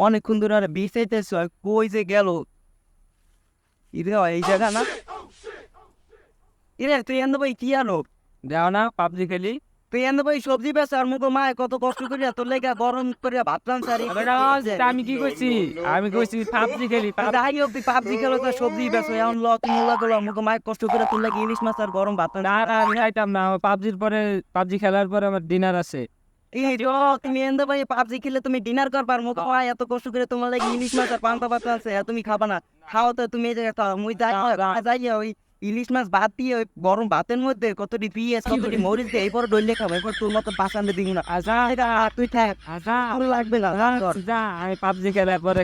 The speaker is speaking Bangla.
অনেকক্ষণ ধরে আর বিচাইতেছ কই যে গেল? ইরে এই জায়গা না? ইরে তুই এনে ভাই কি আনো? দেও না পাবজি খেলি। তুই এনে ভাই সবজি বেচ আর মুখো মায় কত কষ্ট করিয়া তোর লেগা গরম করিয়া ভাত তা আমি কি কইছি আমি কইছি পাবজি খেলি পাব- যাই পাবজি খেলো তো সবজি বেচ এখন ল তুমি মুলা গেলো মুখো মায় কষ্ট করে তোর লাগে ইলিশ মাছ আর গরম ভাত না না আমি খাইতাম না পাবজির পরে পাবজি খেলার পরে আমার ডিনার আছে। পাবজি খেলে তুমি ডিনার করবার মুখো মায় এত করে ইলিশ মাছ আর আছে তুমি খাবা না। তুমি এই জায়গায় খাও মুই যাই ইলিশ মাছ ভাত দিয়ে ওই গরম ভাতের মধ্যে কতটি পিঁয়াজ কতটি মরিচ দিয়ে এরপর ডলে খাব, এরপর তোর না। আচ্ছা তুই থাক আচ্ছা লাগবে না পাবজি খেলার পরে